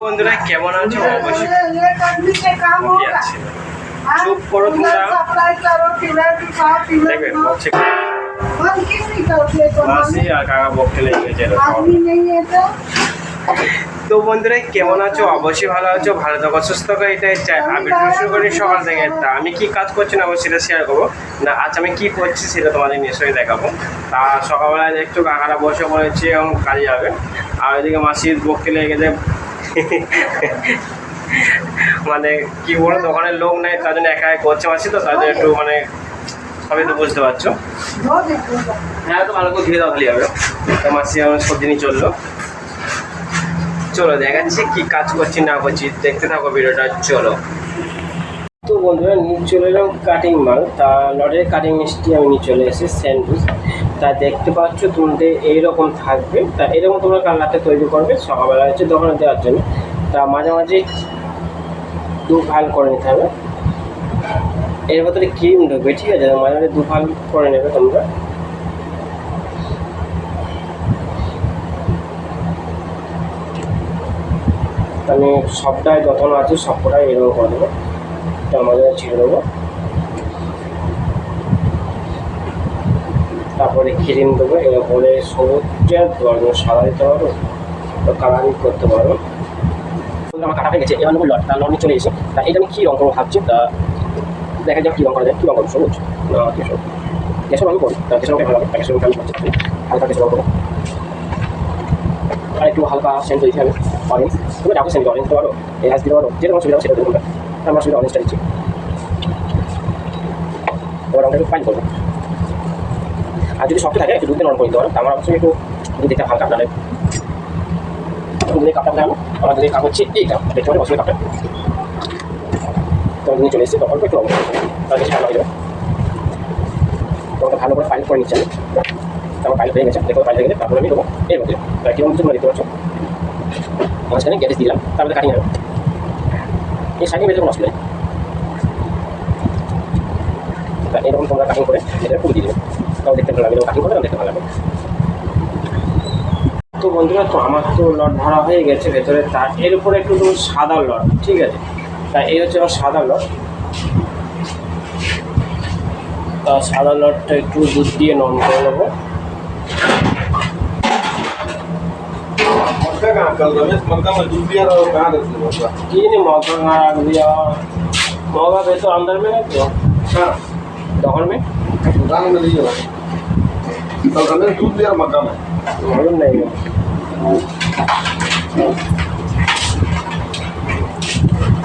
বন্ধুরা কেমন আছো? অবশ্যই চুপ করো তোমরা মাসি আর কাকা লেগে তো। বন্ধুরা কেমন আছো? অবশ্যই ভালো আছো ভালো থাকো সুস্থ থাকো এটাই চাই। আমি শুরু করি সকাল থেকে। তা আমি কি কাজ করছি না সেটা শেয়ার করব। না আজ আমি কি করছি সেটা তোমাদের নিশ্চয়ই দেখাবো। তা সকালবেলা একটু কাকারা বসে পড়েছে এবং কাজে যাবে। আর ওইদিকে মাসির বক্ষে লেগে যায় মানে কি বলব দোকানের লোক নেই, তার জন্য একা করছে মাসি তো, তার জন্য একটু মানে সবই তো বুঝতে পারছ। হ্যাঁ তো ভালো করে ধুয়ে দাও খালি হবে তা মাসি আমার সবজি নিয়ে চলল। চলো, দেখাচ্ছি কি কাজ করছি, না করছি। দেখতে থাকো ভিডিওটা, চলো। তো বন্ধুরা, নিয়ে চলে এলাম কাটিং মাল। তা লটের কাটিং মিষ্টি আমি নিয়ে চলে এসেছি স্যান্ডউইচ তা দেখতে পাচ্ছ তোমাদের এইরকম থাকবে। তা এরকম তোমরা কালারটা তৈরি করবে, সকালবেলা হচ্ছে দোকানে দেওয়ার জন্য। তা মাঝে মাঝে দু ভালো করে নিতে হবে। এর ভেতরে ক্রিম ঢুকবে, ঠিক আছে? মাঝে মাঝে দু ভালো করে নেবে তোমরা। আমি সবটাই যতন আছে সবটাই এরকম করে দেবো। তো আমাদের ছেড়ে দেবো। তারপরে ক্রিম দেবো এরপরে সবুজটা দেওয়ার সাদা দিতে পারো, তো কালারিং করতে পারো। আমার কাটা হয়ে গেছে, এবার নেব লট তার লট চলে এসে। তা এটা আমি কী রঙ করব ভাবছি, তা দেখা যাক কী রঙ করা যায়, কী রঙ করব, সবুজ? না, কি সবুজ? কেসব আমি করব, তা কেসব ভালো লাগে, তা আমি করছি হালকা কেসব করব। আর একটু হালকা সেন্ট দিচ্ছি আমি অরেঞ্জ তুমি ডাকো সেন্ট অরেঞ্জ দিতে পারো হাস দিতে পারো যেটা কোনো সুবিধা সেটা দেবো তোমরা আমার সুবিধা অরেঞ্জটা দিচ্ছি। এবার আমরা একটু ফাইন করব। আর যদি শক্ত থাকে, একটু দুধ নরম করে দিতে পারো। আমার অবশ্যই একটু দুধ দিতে হালকা আপনাদের দুধের কাপটা দেখানো আমার দুধের কাপ হচ্ছে এইটা দেখতে পারে বসে কাপটা। তো নিয়ে চলে এসেছে তখন একটু অবস্থা তার ভালো হয়ে যাবে। ভালো করে ফাইল করে নিচ্ছি আমি। আমার ফাইল হয়ে গেছে, দেখো ফাইল হয়ে গেছে তারপরে আমি দেবো। এর মধ্যে। কীরকম তোমরা দেখতে পাচ্ছ? মাঝখানে গ্যাস দিলাম, তারপরে কাটিং হবে এই সাইডে বেঁধে কোনো অসুবিধা নেই। এরকম তোমরা কাটিং করে এটা পুরো দিয়ে দেবে। তাও দেখতে ভালো লাগবে কাটিং করে দেখতে ভালো লাগবে। তো বন্ধুরা, তো আমার তো লট ভরা হয়ে গেছে ভেতরে। তার এর উপরে একটু তো সাদা লট, ঠিক আছে? তা এই হচ্ছে আমার সাদা লট। তা সাদা লটটা একটু দুধ দিয়ে নরম করে নেব। मक्का कहाँ कल रमेश मक्का में डूब दिया और कहाँ रख दिया मक्का ये नहीं मौका कहाँ रख दिया मौका पे तो अंदर में रख दो हाँ दौड़ में दुकान में नहीं है कल रमेश डूब दिया मक्का में मालूम नहीं है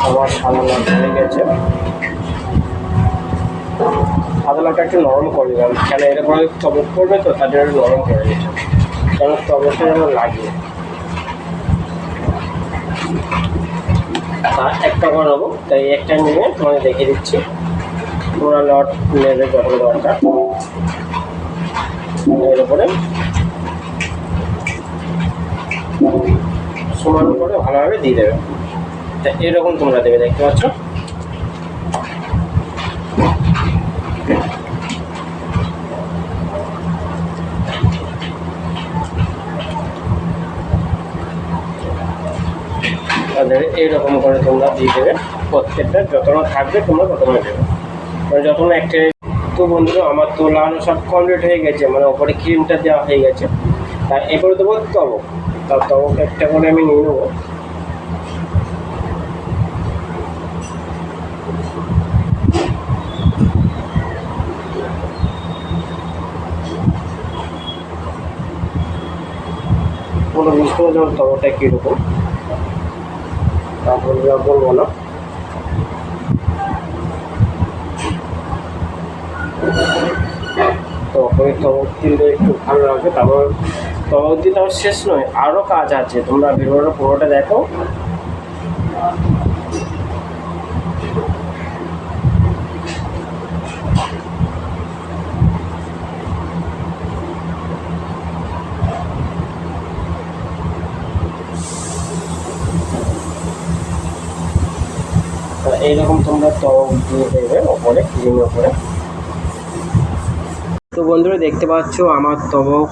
আমার সাদা লট হয়ে গেছে সাদা লটটা একটু নরম করে দিলাম কেন এরকম তবক করবে তো তার জন্য নরম করে দিয়েছে কেন তবকটা যেন লাগে তা একটা করে নেব তাই একটা নিয়ে তোমাদের দেখিয়ে দিচ্ছি। তোমরা লট নেবে যখন দরকার। এর উপরে। সমান করে ভালোভাবে দিয়ে দেবে। তা এরকম তোমরা দেবে, দেখতে পাচ্ছ তাদের এইরকম করে তোমরা দিয়ে দেবে। প্রত্যেকটা যতটা থাকবে তোমরা ততটা দেবে। মানে যতটা একটা তো বন্ধুরা, আমার তো লাগানো সব কমপ্লিট হয়ে গেছে মানে ওপরে ক্রিমটা দেওয়া হয়ে গেছে। তা এরপরে দেবো তবক তা তবক একটা করে আমি নিয়ে নেব। কোনো বুঝতে তবকটা কীরকম? তারপর বলব না। তো ওই একটু ভালো তারপর শেষ নয় আরও কাজ আছে। তোমরা ভিডিওটা পুরোটা দেখো। এইরকম তোমরা তবক দিয়ে দেবে ওপরে ক্রিমের ওপরে তো বন্ধুরা, দেখতে পাচ্ছ আমার তবক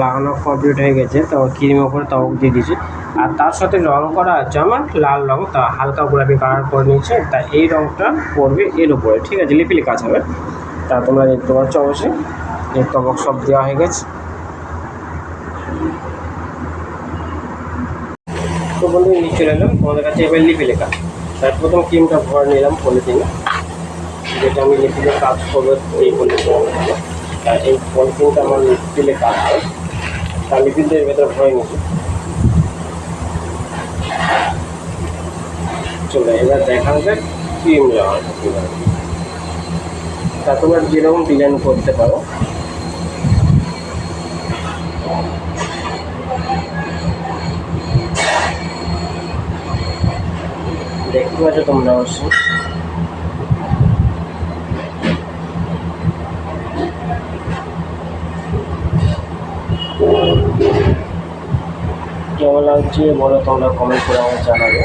লাগানো কমপ্লিট হয়ে গেছে। তো ক্রিম ওপরে তবক দিয়ে দিয়েছি। আর তার সাথে রং করা আছে আমার লাল রং, তা হালকা গোলাপি কালার করে নিয়েছে। তা এই রংটা পড়বে এর উপরে, ঠিক আছে? লিপিলি কাজ হবে। তা তোমরা দেখতে পাচ্ছ অবশ্যই এই তবক সব দেওয়া হয়ে গেছে। তো বন্ধু নিয়ে চলে এলাম তোমাদের কাছে এবার লিপি লেখা। প্রথম ক্রিমটা ভরে নিলাম পলিথিনে। যেটা আমি লিপিতে কাজ করব এই পলিথিনে। এই পলিথিনটা আমার লিপিলে কাজ হয় তার লিপিতে এর ভেতরে ভরে নিচ্ছি চলে, এবার দেখা যাক ক্রিম দেওয়া তা তোমরা যেরকম ডিজাইন করতে পারো দেখতে পাচ্ছ তোমরা অবশ্যই। কেমন লাগছে বলো তোমরা কমেন্ট করে আমার জানাবে।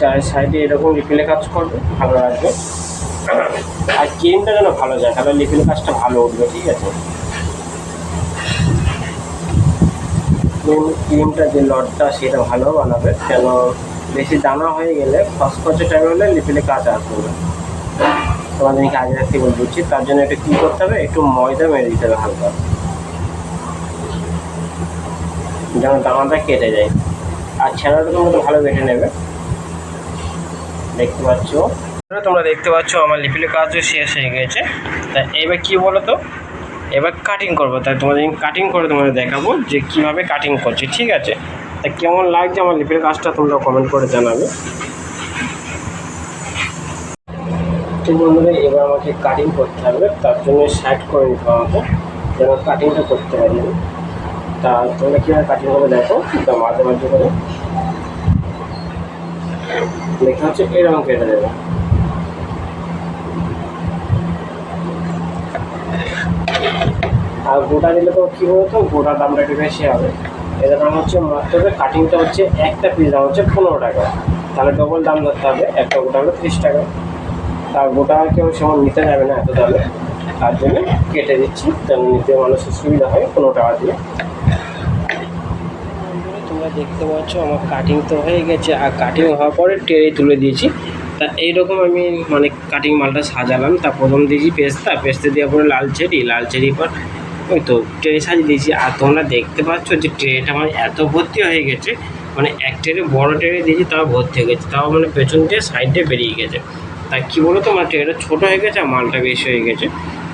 চার সাইডে এরকম রিফিলে কাজ করবে, ভালো লাগবে। আর ক্রিমটা যেন ভালো যায় তাহলে লিপিলে কাজটা ভালো উঠবে, ঠিক আছে? ক্রিম ক্রিমটা যে লটটা, সেটা ভালো বানাবে। কেন, বেশি দানা হয়ে গেলে, খসখসে টাইম হলে লিপিলে কাজ আসবে না। তোমাদের আগে রাখতে বলে দিচ্ছি, তার জন্য একটু কী করতে হবে? একটু ময়দা মেরে দিতে হবে হালকা। যেন দানাটা কেটে যায়। আর ছেঁড়াটা তোমরা তো ভালো বেটে নেবে। দেখতে পাচ্ছ। তোমরা দেখতে পাচ্ছ আমার লিপিলে কাজও শেষ হয়ে গেছে। তা এবার কি বলো তো এবার কাটিং করব। তাই তোমাদের কাটিং করে তোমাদের দেখাবো যে কীভাবে কাটিং করছি ঠিক আছে? তা কেমন লাগছে আমার লিপির কাজটা তোমরা কমেন্ট করে জানাবে। বন্ধুরা এবার আমাকে কাটিং করতে হবে। তার জন্য সাইড করে নিতে আমাকে যেন কাটিংটা করতে পারি তা তোমরা কীভাবে কাটিং করবে দেখো। মাঝে মাঝে করে। লেখা হচ্ছে এরকম কেটে দেবে আর গোটা দিলে তো কী বলতো গোটার দামটা একটু বেশি হবে। এটার দাম হচ্ছে মাত্র কাটিংটা হচ্ছে একটা পিস দাম হচ্ছে পনেরো টাকা। তাহলে ডবল দাম ধরতে হবে, একটা গোটা হলো ত্রিশ টাকা। তার গোটা কেউ সেমন নিতে যাবে না এত দামে, তার জন্য কেটে দিচ্ছি। তেমন নিতে মানুষের সুবিধা হয়, পনেরো টাকা দিয়ে। তোমরা দেখতে পাচ্ছ, আমার কাটিং তো হয়ে গেছে, আর কাটিং হওয়ার পরে ট্রে তুলে দিয়েছি। তা এইরকম আমি মানে কাটিং মালটা সাজালাম, তা প্রথম দিয়েছি পেস্তা পেস্তা দেওয়ার পরে লাল চেরি লাল চেরির পর ওই তো ট্রে সাজিয়ে দিয়েছি। আর তোমরা দেখতে পাচ্ছ যে ট্রেটা আমার এত ভর্তি হয়ে গেছে মানে এক ট্রে বড় ট্রে দিয়েছি, তাও ভর্তি হয়ে গেছে, তাও মানে পেছন দিয়ে সাইডে বেরিয়ে গেছে। তা কী বলো তো আমার ট্রেটা ছোটো হয়ে গেছে, আর মালটা বেশি হয়ে গেছে।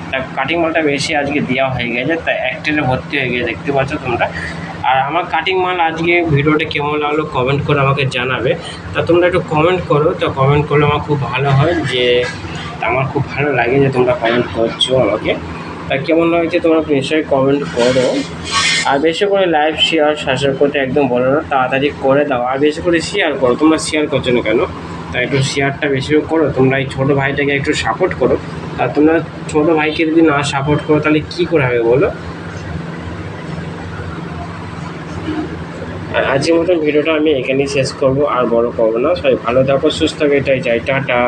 তা কাটিং মালটা বেশি আজকে দেওয়া হয়ে গেছে, তা এক ট্রেনে ভর্তি হয়ে গেছে, দেখতে পাচ্ছ তোমরা। আর আমার কাটিং মাল আজকে ভিডিওটা কেমন লাগল কমেন্ট করে আমাকে জানাবে। তা তোমরা একটু কমেন্ট করো, তো কমেন্ট করলে আমার খুব ভালো হয় যে, আমার খুব ভালো লাগে যে তোমরা কমেন্ট করছ আমাকে। তা কেমন লাগছে তোমরা নিশ্চয়ই কমেন্ট করো। আর বেশি করে লাইভ শেয়ার সাবস্ক্রাইব করতে একদম বলো না, তাড়াতাড়ি করে দাও। আর বেশি করে শেয়ার করো, তোমরা শেয়ার করছ না কেন? তা একটু শেয়ারটা বেশি করে তোমরা এই ছোটো ভাইটাকে একটু সাপোর্ট করো। আর তোমরা ছোটো ভাইকে যদি না সাপোর্ট করো, তাহলে কী করে হবে বলো? আর আজকের মতো ভিডিওটা আমি এখানেই শেষ করব, আর বড় করব না। সবাই ভালো থাকো, সুস্থ থাকো, এটাই চাই। টাটা।